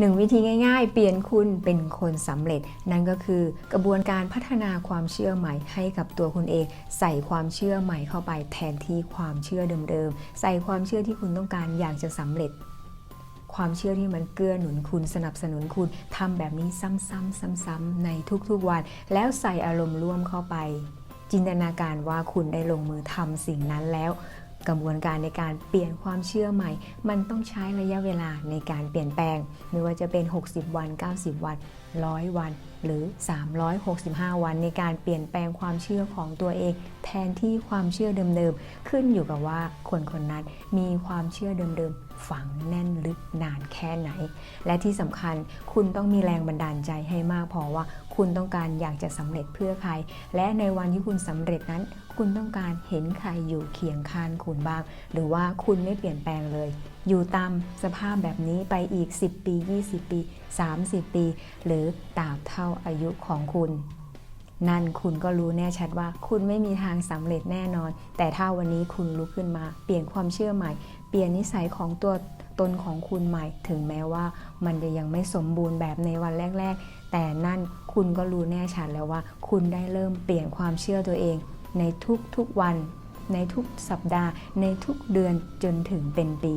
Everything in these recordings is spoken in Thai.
หนึ่งวิธีง่าย ๆ เปลี่ยนคุณเป็นคนสำเร็จ นั่นก็คือกระบวนการพัฒนาความเชื่อใหม่ให้กับตัวคุณเอง ใส่ความเชื่อใหม่เข้าไปแทนที่ความเชื่อเดิมๆ ใส่ความเชื่อที่คุณต้องการอยากจะสำเร็จ ความเชื่อที่มันเกื้อหนุนคุณสนับสนุนคุณทำแบบนี้ซ้ำๆซ้ำๆในทุกๆวัน แล้วใส่อารมณ์ร่วมเข้าไป จินตนาการว่าคุณได้ลงมือทำสิ่งนั้นแล้ว กระบวนการในการเปลี่ยนความเชื่อใหม่ มันต้องใช้ระยะเวลาในการเปลี่ยนแปลง ไม่ว่าจะเป็น 60 วัน 90 วัน 100 วัน หรือ 365 วันในการเปลี่ยนแปลงความเชื่อของตัวเอง แทนที่ความเชื่อเดิมๆ ขึ้นอยู่กับว่าคนคนนั้นมีความเชื่อเดิมๆ ฝังแน่นลึกนานแค่ไหน และที่สำคัญคุณต้องมีแรงบันดาลใจให้มากพอว่าคุณต้องการอยากจะสำเร็จเพื่อใคร และในวันที่คุณสำเร็จนั้น คุณต้องการเห็นใครอยู่เคียงข้างคุณบ้าง หรือว่าคุณไม่เปลี่ยนแปลงเลย อยู่ตามสภาพแบบนี้ไปอีก 10 ปี 20 ปี 30 ปี หรือตราบเท่าอายุของคุณนั่นคุณก็รู้แน่ชัดว่าคุณไม่มีทางสำเร็จแน่นอน แต่ถ้าวันนี้คุณลุกขึ้นมา เปลี่ยนความเชื่อใหม่ เปลี่ยนนิสัยของตัวตนของคุณใหม่ ถึงแม้ว่ามันจะยังไม่สมบูรณ์แบบในวันแรก ๆ แต่นั่นคุณก็รู้แน่ชัดแล้วว่า คุณได้เริ่มเปลี่ยนความเชื่อตัวเอง ในทุกๆวัน ในทุกสัปดาห์ ในทุกเดือนจนถึงเป็นปี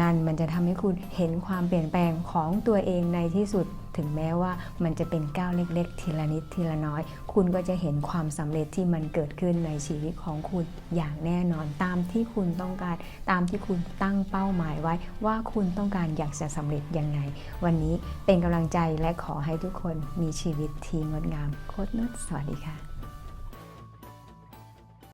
นั่นมันจะทำให้คุณเห็นความเปลี่ยนแปลงของตัวเองในที่สุดถึงแม้ว่ามันจะเป็นก้าวเล็กๆ ทีละนิดทีละน้อย คุณก็จะเห็นความสำเร็จที่มันเกิดขึ้นในชีวิตของคุณอย่างแน่นอนตามที่คุณต้องการตามที่คุณตั้งเป้าหมายไว้ ว่าคุณต้องการอยากจะสำเร็จยังไง วันนี้เป็นกำลังใจและขอให้ทุกคนมีชีวิตที่งดงามโคตรนุชสวัสดีค่ะ